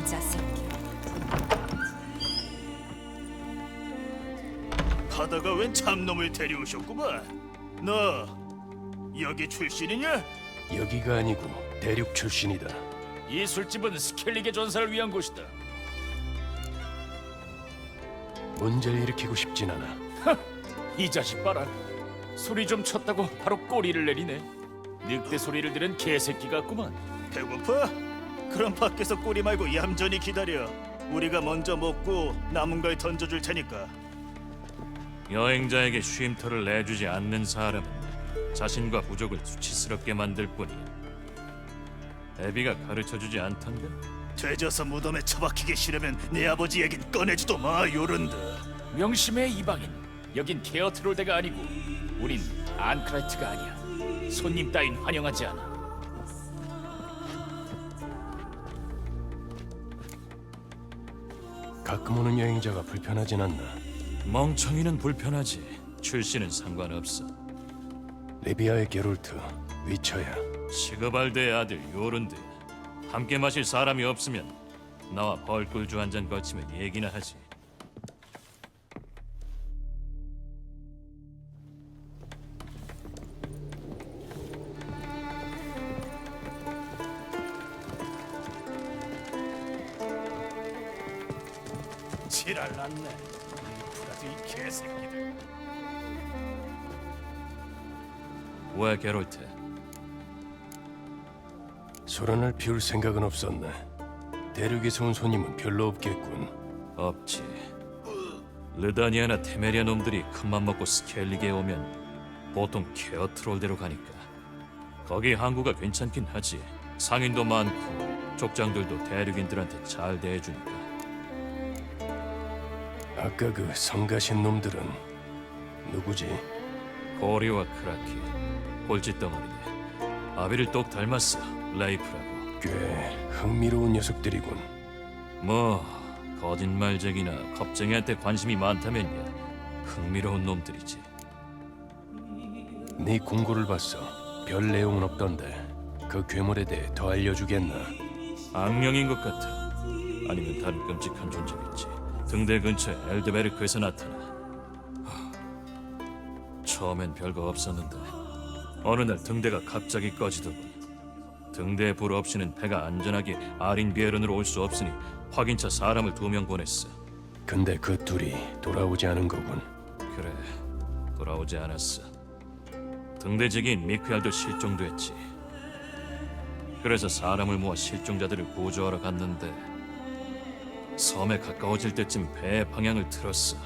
불황자 새끼. 하다가 웬 참놈을 데려오셨구만. 너 여기 출신이냐? 여기가 아니고 대륙 출신이다. 이 술집은 스켈리게 전사를 위한 곳이다. 문제를 일으키고 싶진 않아. 이 자식 봐라. 소리 좀 쳤다고 바로 꼬리를 내리네. 늑대 소리를 들은 개새끼 같구만. 배고파? 그럼 밖에서 꼬리 말고 얌전히 기다려. 우리가 먼저 먹고 남은 걸 던져줄 테니까. 여행자에게 쉼터를 내주지 않는 사람은 자신과 부족을 수치스럽게 만들 뿐이야. 애비가 가르쳐주지 않던데? 되져서 무덤에 처박히기 싫으면 내 아버지 얘긴 꺼내지도 마 요런드. 명심해 이방인. 여긴 케어 트롤데가 아니고 우린 안크라이트가 아니야. 손님 따윈 환영하지 않아. 가끔 오는 여행자가 불편하진 않나. 멍청이는 불편하지. 출신은 상관없어. 리비아의 게롤트, 위쳐야. 시그발드의 아들 요른드. 함께 마실 사람이 없으면 나와 벌꿀주 한 잔 거치면 얘기나 하지. 지랄 났네. 이이 개새끼들. 왜 게롤트? 소란을 피울 생각은 없었네. 대륙에서 온 손님은 별로 없겠군. 없지. 르다니아나 테메리아 놈들이 큰맘 먹고 스켈리게 오면 보통 케어 트롤대로 가니까 거기 항구가 괜찮긴 하지. 상인도 많고 족장들도 대륙인들한테 잘 대해주니까. 아까 그 성가신 놈들은 누구지? 고리와 크라키, 꼴찌덩어리네. 아비를 똑 닮았어, 레이프라고. 꽤 흥미로운 녀석들이군. 뭐 거짓말쟁이나 겁쟁이한테 관심이 많다면야 흥미로운 놈들이지. 네 공고를 봤어. 별 내용은 없던데 그 괴물에 대해 더 알려주겠나? 악령인 것 같아. 아니면 다른 끔찍한 존재겠지. 등대 근처 엘드베르크에서 나타나. 하, 처음엔 별거 없었는데 어느 날 등대가 갑자기 꺼지더군. 등대에 불 없이는 배가 안전하게 아린 비에른으로 올 수 없으니 확인차 사람을 두 명 보냈어. 근데 그 둘이 돌아오지 않은 거군. 그래, 돌아오지 않았어. 등대지기인 미크얄도 실종됐지. 그래서 사람을 모아 실종자들을 구조하러 갔는데 섬에 가까워질 때쯤 배의 방향을 틀었어.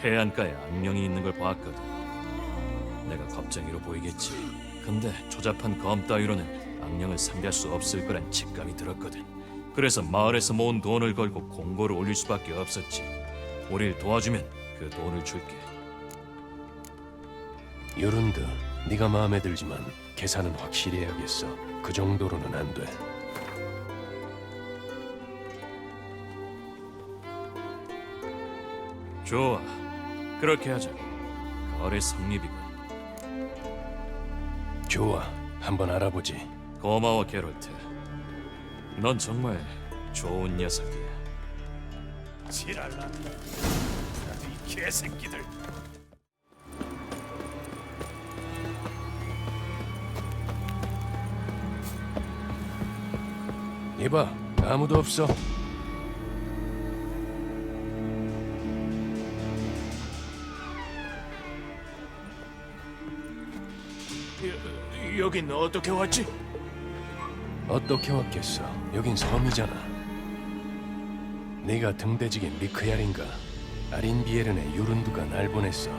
해안가에 악령이 있는 걸 봤거든. 내가 겁쟁이로 보이겠지. 근데 조잡한 검 따위로는 악령을 상대할 수 없을 거란 직감이 들었거든. 그래서 마을에서 모은 돈을 걸고 공고를 올릴 수밖에 없었지. 우릴 도와주면 그 돈을 줄게. 요른드, 네가 마음에 들지만 계산은 확실히 해야겠어. 그 정도로는 안 돼. 좋아. 그렇게 하자. 거래 성립이군. 좋아, 한번 알아보지. 고마워, 게롤트. 넌 정말 좋은 녀석이야. 지랄 났네. 프라드 이 개새끼들. 이봐, 아무도 없어. 여긴 어떻게 왔지? 어떻게 왔겠어? 여긴 섬이잖아. 네가 등대지긴 미크얄인가? 아린 비에른의 유른두가 날 보냈어.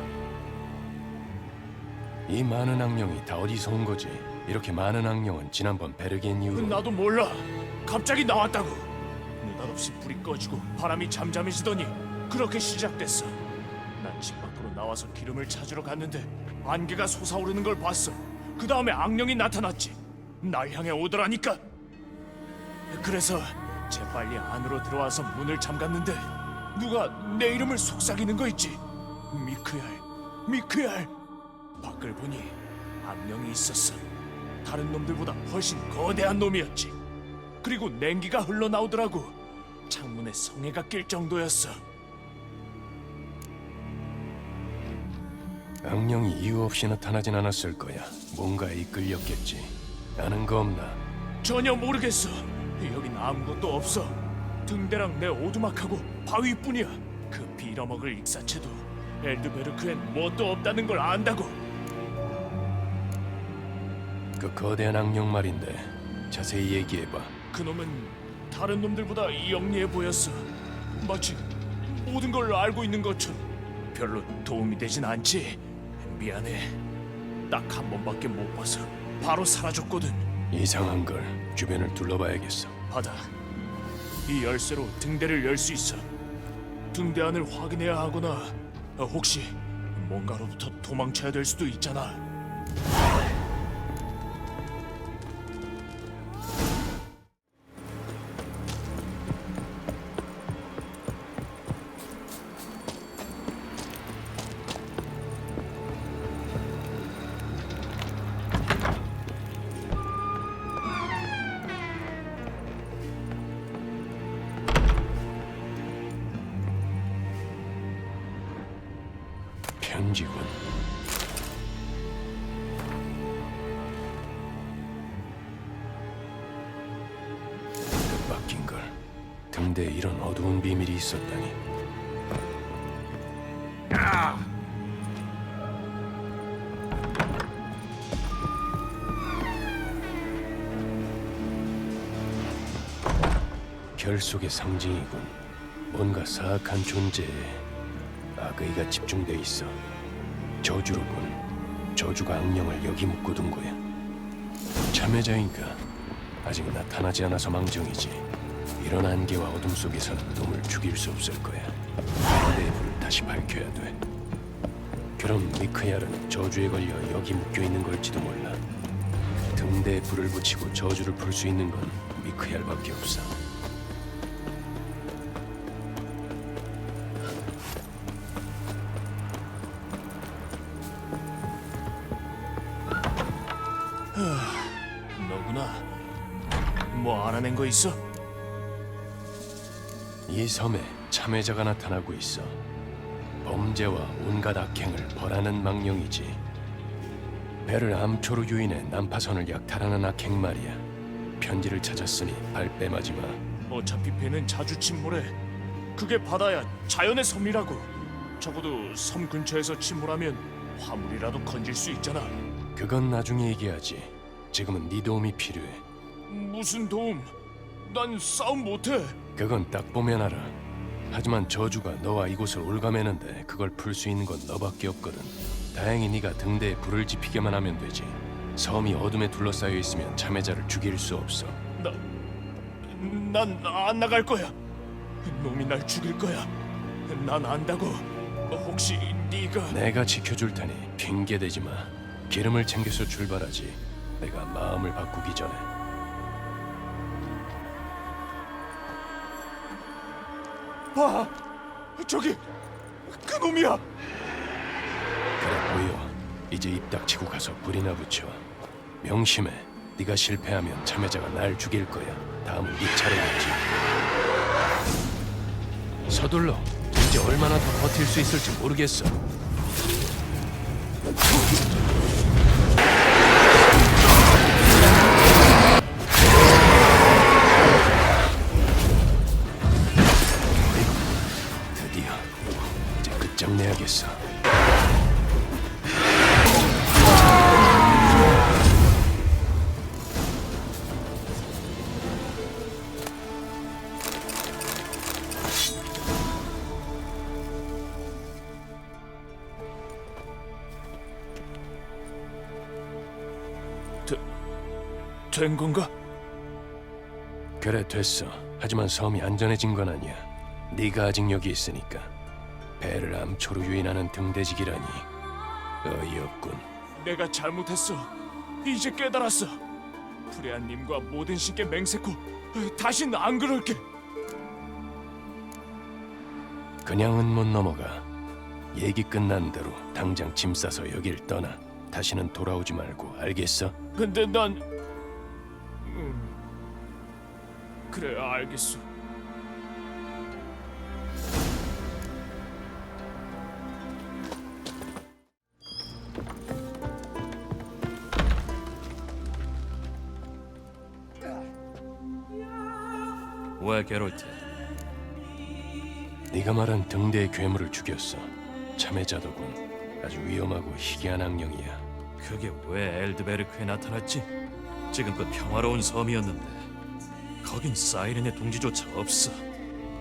이 많은 악령이 다 어디서 온 거지? 이렇게 많은 악령은 지난번 베르겐 이후로 나도 몰라. 갑자기 나왔다고. 느닷없이 불이 꺼지고 바람이 잠잠해지더니 그렇게 시작됐어. 난 집 밖으로 나와서 기름을 찾으러 갔는데 안개가 솟아오르는 걸 봤어. 그 다음에 악령이 나타났지. 날 향해 오더라니까. 그래서 재빨리 안으로 들어와서 문을 잠갔는데 누가 내 이름을 속삭이는 거 있지. 미크얄, 미크얄. 밖을 보니 악령이 있었어. 다른 놈들보다 훨씬 거대한 놈이었지. 그리고 냉기가 흘러나오더라고. 창문에 성에가 낄 정도였어. 악령이 이유 없이 나타나진 않았을 거야. 뭔가에 이끌렸겠지. 아는 거 없나? 전혀 모르겠어. 여긴 아무것도 없어. 등대랑 내 오두막하고 바위뿐이야. 그 빌어먹을 익사체도 엘드베르크엔 뭣도 없다는 걸 안다고. 그 거대한 악령 말인데 자세히 얘기해봐. 그놈은 다른 놈들보다 영리해 보였어. 마치 모든 걸 알고 있는 것처럼. 별로 도움이 되진 않지. 미안해. 딱 한 번밖에 못 봐서 바로 사라졌거든. 이상한 걸 주변을 둘러봐야겠어. 받아. 이 열쇠로 등대를 열 수 있어. 등대 안을 확인해야 하거나 어, 혹시 뭔가로부터 도망쳐야 될 수도 있잖아. 편지군. 뜻밖인 걸. 등대에 이런 어두운 비밀이 있었다니. 결속의 상징이군. 뭔가 사악한 존재에 악의가 집중돼 있어. 저주로군. 저주가 악령을 여기 묶어둔 거야. 참여자인가? 아직 나타나지 않아서 망정이지. 이런 안개와 어둠 속에서는 놈을 죽일 수 없을 거야. 내부를 다시 밝혀야 돼. 그럼 미크야르는 저주에 걸려 여기 묶여 있는 걸지도 몰라. 등대에 불을 붙이고 저주를 풀 수 있는 건 미크얄밖에 없어. 너구나. 뭐 알아낸 거 있어? 이 섬에 참회자가 나타나고 있어. 범죄와 온갖 악행을 벌하는 망령이지. 배를 암초로 유인해 난파선을 약탈하는 악행 말이야. 편지를 찾았으니 발뺌하지 마. 어차피 배는 자주 침몰해. 그게 바다야 자연의 섬이라고. 적어도 섬 근처에서 침몰하면 화물이라도 건질 수 있잖아. 그건 나중에 얘기하지. 지금은 네 도움이 필요해. 무슨 도움? 난 싸움 못해. 그건 딱 보면 알아. 하지만 저주가 너와 이곳을 올가매는데 그걸 풀 수 있는 건 너밖에 없거든. 다행히 네가 등대에 불을 지피게만 하면 되지. 섬이 어둠에 둘러싸여 있으면 참회자를 죽일 수 없어. 나, 난 안 나갈 거야. 놈이 날 죽일 거야. 난 안다고. 혹시 네가 내가 지켜줄 테니 핑계 대지 마. 기름을 챙겨서 출발하지. 내가 마음을 바꾸기 전에. 봐, 저기 그 놈이야. 그래 보여. 이제 입 닥치고 가서 불이나 붙여. 명심해. 네가 실패하면 참여자가 날 죽일 거야. 다음은 네 차례겠지. 서둘러. 이제 얼마나 더 버틸 수 있을지 모르겠어. 끝장내야겠어. 된 건가? 그래 됐어. 하지만 섬이 안전해진 건 아니야. 네가 아직 여기 있으니까. 배를 암초로 유인하는 등대직이라니 어이없군. 내가 잘못했어. 이제 깨달았어. 프레아님과 모든 신께 맹세코 다신 안 그럴게. 그냥은 못 넘어가. 얘기 끝난 대로 당장 짐 싸서 여길 떠나. 다시는 돌아오지 말고 알겠어? 근데 난 그래 알겠어. 게롤트? 네가 말한 등대의 괴물을 죽였어. 참외자더군. 아주 위험하고 희귀한 악령이야. 그게 왜 엘드베르크에 나타났지? 지금껏 평화로운 섬이었는데 거긴 사이렌의 동지조차 없어.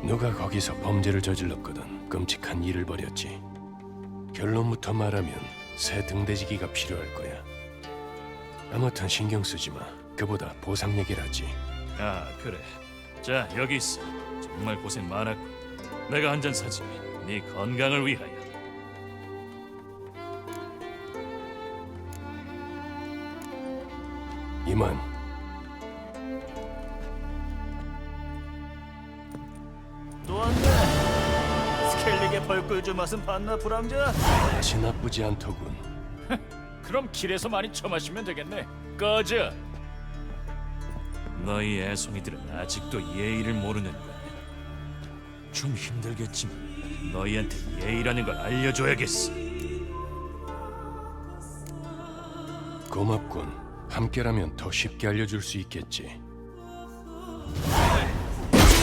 누가 거기서 범죄를 저질렀거든 끔찍한 일을 벌였지. 결론부터 말하면 새 등대지기가 필요할 거야. 아무튼 신경 쓰지 마. 그보다 보상 얘기를 하지. 아 그래. 자 여기 있어. 정말 고생 많았고. 내가 한 잔 사지. 네 건강을 위하여. 이만 또 왔네. 스켈릭의 벌꿀주 맛은 봤나 불황자? 맛이 나쁘지 않더군. 그럼 길에서 많이 처마시면 되겠네. 꺼져. 너희 애송이들은 아직도 예의를 모르는 거야. 좀 힘들겠지만 너희한테 예의라는 걸 알려줘야겠어. 고맙군. 함께라면 더 쉽게 알려줄 수 있겠지.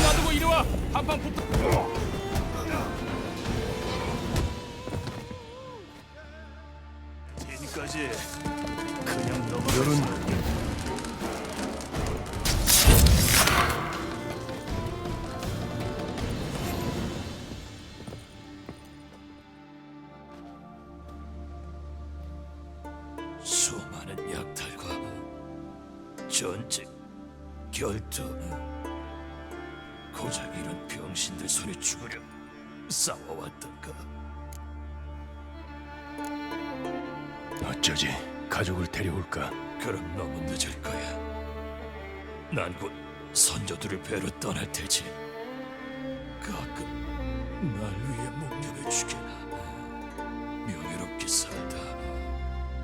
놔두고 이리 와. 한판 붙어. 전쟁, 결투, 고작 이런 병신들 손에 죽으려 싸워왔던가. 어쩌지? 가족을 데려올까? 그럼 너무 늦을 거야. 난 곧 선조들을 뵈러 떠날 테지. 가끔 날 위해 목숨을 죽여나. 명예롭게 살다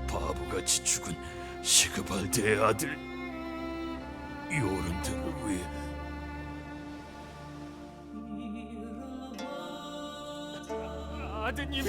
바보같이 죽은 시그발드의 아들 요런들을 위해 아드님